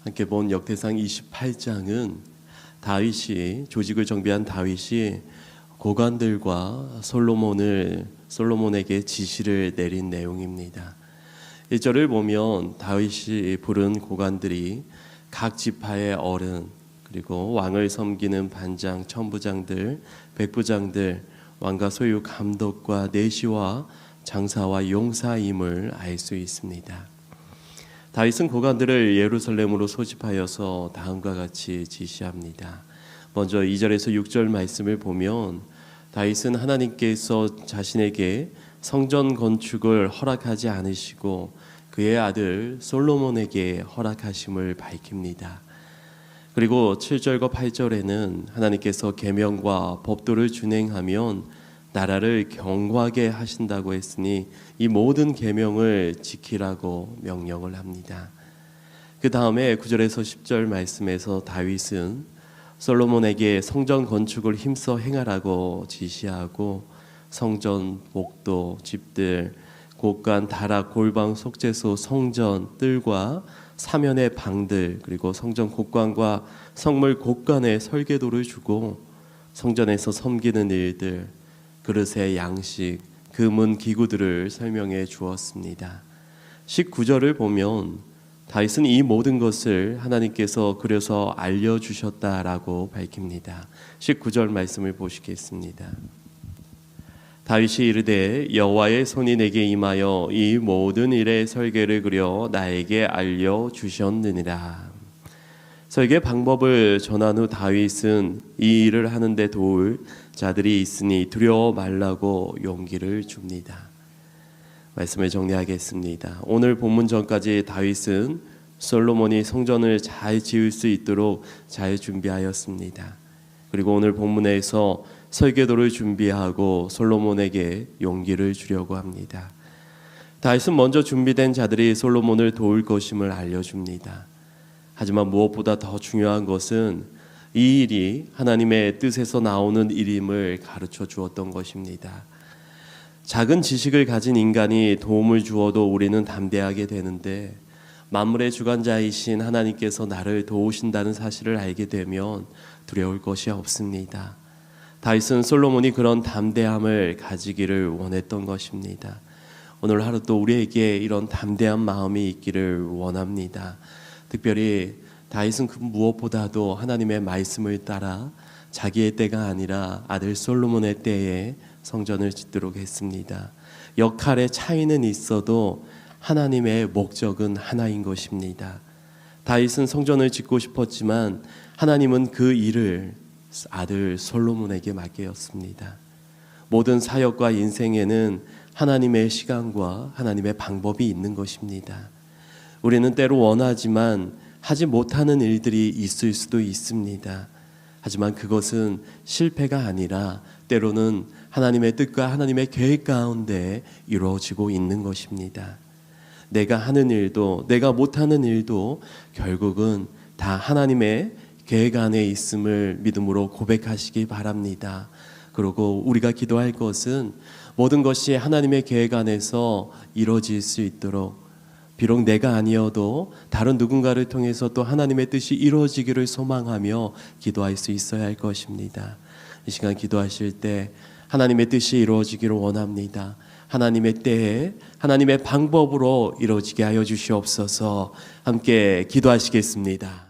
함께 본 역대상 28장은 다윗이 조직을 정비한 다윗이 고관들과 솔로몬을 솔로몬에게 지시를 내린 내용입니다. 1절을 보면 다윗이 부른 고관들이 각 지파의 어른 그리고 왕을 섬기는 반장, 천부장들, 백부장들, 왕과 소유 감독과 내시와 장사와 용사임을 알 수 있습니다. 다윗은 고관들을 예루살렘으로 소집하여서 다음과 같이 지시합니다. 먼저 2절에서 6절 말씀을 보면 다윗은 하나님께서 자신에게 성전 건축을 허락하지 않으시고 그의 아들 솔로몬에게 허락하심을 밝힙니다. 그리고 7절과 8절에는 하나님께서 계명과 법도를 준행하면 나라를 경고하게 하신다고 했으니 이 모든 계명을 지키라고 명령을 합니다. 그 다음에 9절에서 10절 말씀에서 다윗은 솔로몬에게 성전 건축을 힘써 행하라고 지시하고 성전, 목도, 집들, 곳간, 다락, 골방, 속죄소, 성전, 뜰과 사면의 방들 그리고 성전 곳간과 성물 곳간에 설계도를 주고 성전에서 섬기는 일들 그릇의 양식, 금은 기구들을 설명해 주었습니다. 19절을 보면 다윗은 이 모든 것을 하나님께서 그려서 알려 주셨다라고 밝힙니다. 19절 말씀을 보시겠습니다. 다윗이 이르되 여호와의 손이 내게 임하여 이 모든 일의 설계를 그려 나에게 알려 주셨느니라. 설계 방법을 전한 후 다윗은 이 일을 하는데 도울 자들이 있으니 두려워 말라고 용기를 줍니다. 말씀을 정리하겠습니다. 오늘 본문 전까지 다윗은 솔로몬이 성전을 잘 지을 수 있도록 잘 준비하였습니다. 그리고 오늘 본문에서 설계도를 준비하고 솔로몬에게 용기를 주려고 합니다. 다윗은 먼저 준비된 자들이 솔로몬을 도울 것임을 알려줍니다. 하지만 무엇보다 더 중요한 것은 이 일이 하나님의 뜻에서 나오는 일임을 가르쳐 주었던 것입니다. 작은 지식을 가진 인간이 도움을 주어도 우리는 담대하게 되는데 만물의 주관자이신 하나님께서 나를 도우신다는 사실을 알게 되면 두려울 것이 없습니다. 다윗은 솔로몬이 그런 담대함을 가지기를 원했던 것입니다. 오늘 하루 또 우리에게 이런 담대한 마음이 있기를 원합니다. 특별히 다윗은 그 무엇보다도 하나님의 말씀을 따라 자기의 때가 아니라 아들 솔로몬의 때에 성전을 짓도록 했습니다. 역할의 차이는 있어도 하나님의 목적은 하나인 것입니다. 다윗은 성전을 짓고 싶었지만 하나님은 그 일을 아들 솔로몬에게 맡겼습니다. 모든 사역과 인생에는 하나님의 시간과 하나님의 방법이 있는 것입니다. 우리는 때로 원하지만 하지 못하는 일들이 있을 수도 있습니다. 하지만 그것은 실패가 아니라 때로는 하나님의 뜻과 하나님의 계획 가운데 이루어지고 있는 것입니다. 내가 하는 일도 내가 못하는 일도 결국은 다 하나님의 계획 안에 있음을 믿음으로 고백하시기 바랍니다. 그리고 우리가 기도할 것은 모든 것이 하나님의 계획 안에서 이루어질 수 있도록 비록 내가 아니어도 다른 누군가를 통해서 또 하나님의 뜻이 이루어지기를 소망하며 기도할 수 있어야 할 것입니다. 이 시간 기도하실 때 하나님의 뜻이 이루어지기를 원합니다. 하나님의 때에 하나님의 방법으로 이루어지게 하여 주시옵소서 함께 기도하시겠습니다.